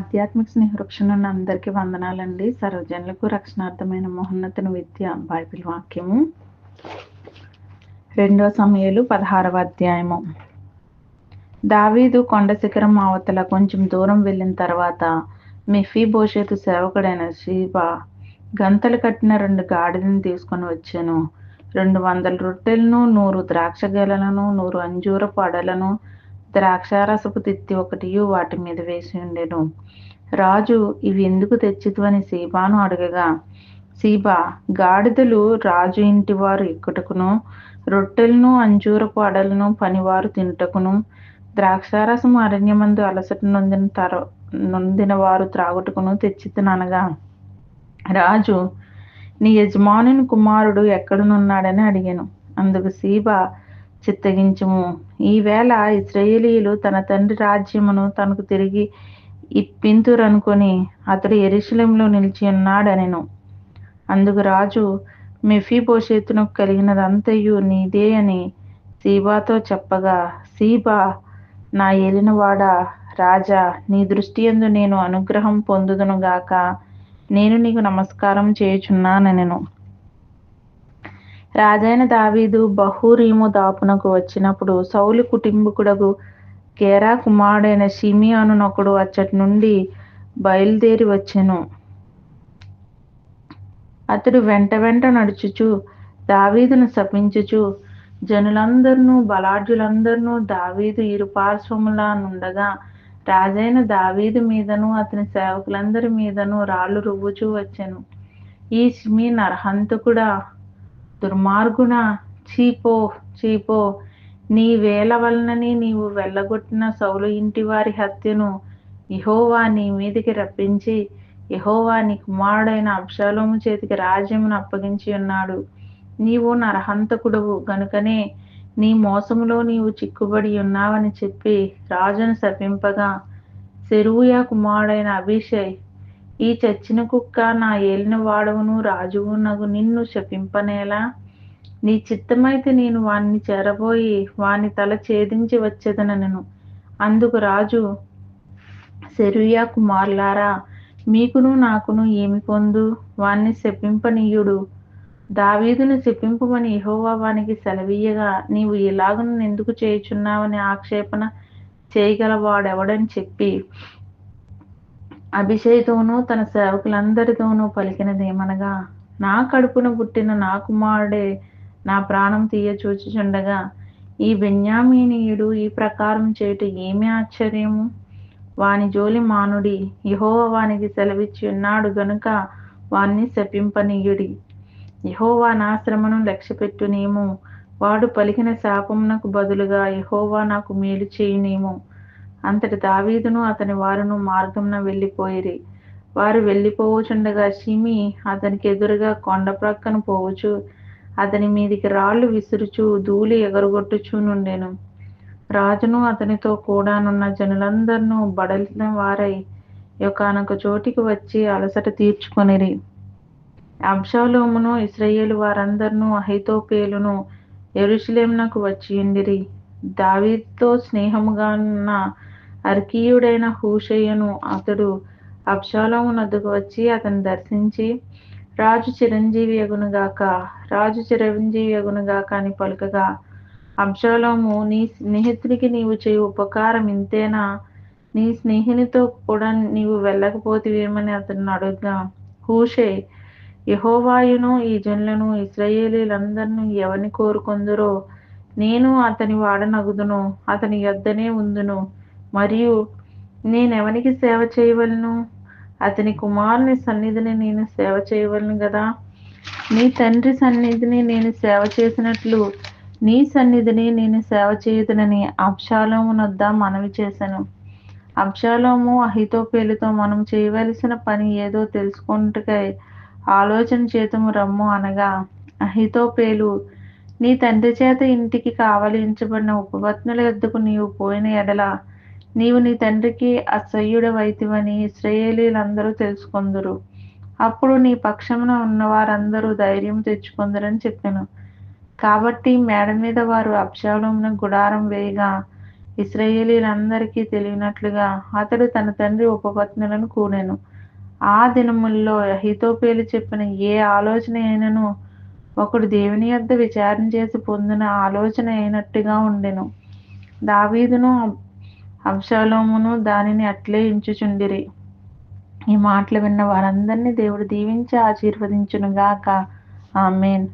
ఆధ్యాత్మిక స్నేహవృక్షణున్న అందరికీ వందనాలండి. సర్వజనులకు రక్షణార్థమైన మహోన్నతన విద్య బైబిల్ వాక్యము. రెండో సమయాలు పదహారవ అధ్యాయము. దావీదు కొండ శిఖరం అవతల కొంచెం దూరం వెళ్ళిన తర్వాత మెఫీ భోషేతు సేవకుడైన శీబా గంతలు కట్టిన రెండు గాడిదని తీసుకొని వచ్చాను. రెండు వందల రొట్టెలను నూరు ద్రాక్ష గెలలను నూరు అంజూరపు అడలను ద్రాక్షారసపు తిత్తి ఒకటియు వాటి మీద వేసి ఉండెను. రాజు ఇవి ఎందుకు తెచ్చితువని సీబాను అడగగా సీబా గాడిదలు రాజు ఇంటి వారు ఎక్కుటకును రొట్టెలను అంజూరపు అడలను పనివారు తింటకును ద్రాక్షారసం అరణ్యమందు అలసట నొందిన తర నొందిన వారు త్రాగుటకును తెచ్చితుననగా రాజు నీ యజమానుని కుమారుడు ఎక్కడనున్నాడని అడిగాను. అందుకు సీబా చిత్తగించుము. ఈవేళ ఇస్రాయేలీలు తన తండ్రి రాజ్యమును తనకు తిరిగి ఇప్పింతురనుకొని అతడు ఎరుశలంలో నిలిచి ఉన్నాడనెను. అందుకు రాజు మెఫీబోషేతును కలిగినదంతయు నీదే అని సీబాతో చెప్పగా సీబా నా ఏలినవాడ రాజా నీ దృష్టి ఎందు నేను అనుగ్రహం పొందుదును గాక నేను నీకు నమస్కారం చేయుచున్నానెను రాజైన దావీదు బహూరీము దాపునకు వచ్చినప్పుడు సౌలు కుటుంబకుడగు కేరా కుమారుడైన షిమియానునొకడు అచ్చటి నుండి బయలుదేరి వచ్చెను. అతడు వెంట వెంట నడుచుచు దావీదును శపించుచు జనులందరినూ బలాఢ్యులందరినూ దావీదు ఇరుపార్శ్వములా నుండగా రాజైన దావీదు మీదను అతని సేవకులందరి మీదను రాళ్ళు రువ్వుచూ వచ్చెను. ఈ షిమి నరహంతకుడా దుర్మార్గుణ చీపో చీపో. నీ వేల వలనని నీవు వెళ్ళగొట్టిన సౌలు ఇంటి వారి హత్యను ఇహోవా నీ మీదికి రప్పించి యహోవా నీ కుమారుడైన అబ్షాలోము చేతికి రాజ్యమును అప్పగించి ఉన్నాడు. నీవు నరహంతకుడవు. గనుకనే నీ మోసములో నీవు చిక్కుబడి ఉన్నావని చెప్పి రాజును శపింపగా సెరువుయా కుమారుడైన అభిషయ్ ఈ చచ్చిన కుక్క నా ఏలిన వాడవును రాజువు నగు నిన్ను శపింపనేలా? నీ చిత్తమైతే నేను వాణ్ణి చేరబోయి వాని తల ఛేదించి వచ్చేదనను అందుకు రాజు సెరుయా కుమారులారా మీకును నాకును ఏమి పొందు? వాణ్ణి శపింపనీయుడు. దావీదును శపింపమని యహోవా వానికి సెలవీయగా నీవు ఇలాగను ఎందుకు చేయుచున్నావని ఆక్షేపణ చేయగలవాడెవడని చెప్పి అభిషేక్తోనూ తన సేవకులందరితోనూ పలికినదేమనగా నా కడుపున పుట్టిన నా కుమారుడే నా ప్రాణం తీయచూచుచుండగా ఈ బెన్యామీనీయుడు ఈ ప్రకారం చేయుట ఏమి ఆశ్చర్యము? వాని జోలి మానుడి యహోవ వానికి సెలవిచ్చి ఉన్నాడు గనుక వాణ్ణి శపింపనీయుడి. యహోవా నా శ్రమను లక్ష్యపెట్టునేమో వాడు పలికిన శాపమునకు బదులుగా యహోవా నాకు మేలు చేయునేమో. అంతటి దావీదును అతని వారును మార్గంన వెళ్ళిపోయిరి. వారు వెళ్ళిపోవచుండగా షిమి అతనికి ఎదురుగా కొండ ప్రక్కన పోవచ్చు. అతని మీదికి రాళ్ళు విసురుచు ధూళి ఎగరగొట్టుచూ నుండెను రాజును అతనితో కూడానున్న జనులందరినూ బడలిన వారై యొకానొక చోటికి వచ్చి అలసట తీర్చుకొనిరి. అబ్షాలోమును ఇస్రయేలు వారందరినూ అహితోపేలును ఎరుషులేమునకు వచ్చి ఉండిరి. దావీదుతో స్నేహముగా ఉన్న అర్కీయుడైన హూషయ్యను అతడు అబ్షాలోము నద్దుకు వచ్చి అతను దర్శించి రాజు చిరంజీవి యగునుగాక రాజు చిరంజీవి యగునుగాక అని పలుకగా అబ్షాలోము నీ స్నేహితునికి నీవు చేయి ఉపకారం ఇంతేనా? నీ స్నేహినితో కూడా నీవు వెళ్ళకపోతివేమని అతను అడుగుగా హూషే యహోవాయును ఈ జనులను ఇస్రాయేలీలందరినీ ఎవరిని కోరుకుందరో నేను అతని వాడనగుదును అతని యొద్దనే ఉందును. మరియు నేనెవనికి సేవ చేయవలను? అతని కుమారుని సన్నిధిని నేను సేవ చేయవలను కదా నీ తండ్రి సన్నిధిని నేను సేవ చేసినట్లు నీ సన్నిధిని నేను సేవ చేయదునని అబ్షాలోమునొద్ద మనవి చేశాను అబ్షాలోము అహితోపేలుతో మనం చేయవలసిన పని ఏదో తెలుసుకుంటకై ఆలోచన చేతము రమ్ము అనగా అహితోపేలు నీ తండ్రి చేత ఇంటికి కావలించబడిన ఉపపత్నుల వద్దకు నీవు పోయిన ఎడల నీవు నీ తండ్రికి అసహ్యుడవైతివని ఇస్రాయేలీలందరూ తెలుసుకొందురు. అప్పుడు నీ పక్షమున ఉన్న వారందరూ ధైర్యం తెచ్చుకుందరని చెప్పాను. కాబట్టి మేడ మీద వారు అబ్షాలోమున గుడారం వేయగా ఇస్రాయేలీలందరికీ తెలియనట్లుగా అతడు తన తండ్రి ఉపపత్నులను కూడాను. ఆ దినముల్లో అహితోపేలు చెప్పిన ఏ ఆలోచన అయినను ఒకడు దేవుని యొద్ద విచారణ చేసి పొందిన ఆలోచన అయినట్టుగా ఉండెను. దావీదును అంశాలోమును దానిని అట్లే ఎంచుచుండిరి. ఈ మాటలు విన్న వారందరినీ దేవుడు దీవించి ఆశీర్వదించునుగాక. ఆమెన్.